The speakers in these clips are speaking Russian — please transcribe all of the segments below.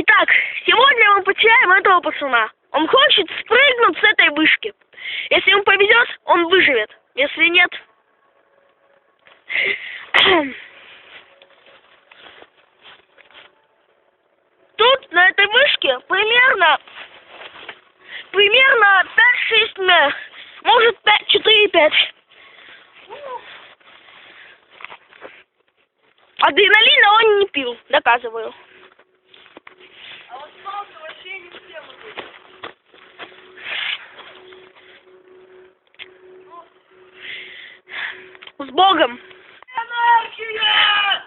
Итак, сегодня мы потеряем этого пацана. Он хочет спрыгнуть с этой вышки. Если ему повезет, он выживет. Если нет... Тут, на этой вышке, примерно... Примерно 5-6 метров. Может, 4-5. Адреналина он не пил, доказываю. С Богом! Анархия!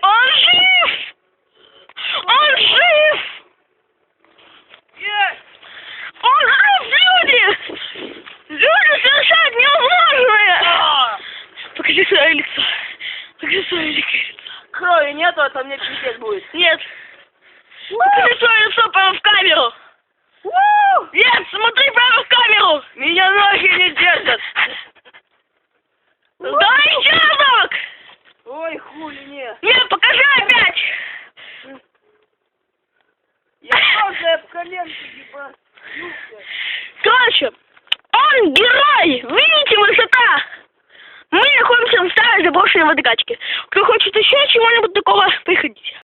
Он жив! Он жив! Он жив, люди! Люди совершают невозможное! Покажи свое лицо. Лицо. Крови нету, а то мне пиздец будет. Нет. Лицо прямо в камеру. Нет, смотри прямо в камеру. Меня ноги не держат. Дай часок! Ой, хули не. Нет, покажи опять. Я просто об коленки ебать. Короче, он герой! Видите, высота! Мы находимся в старой заброшенной водокачке. Кто хочет еще чего-нибудь такого, приходите.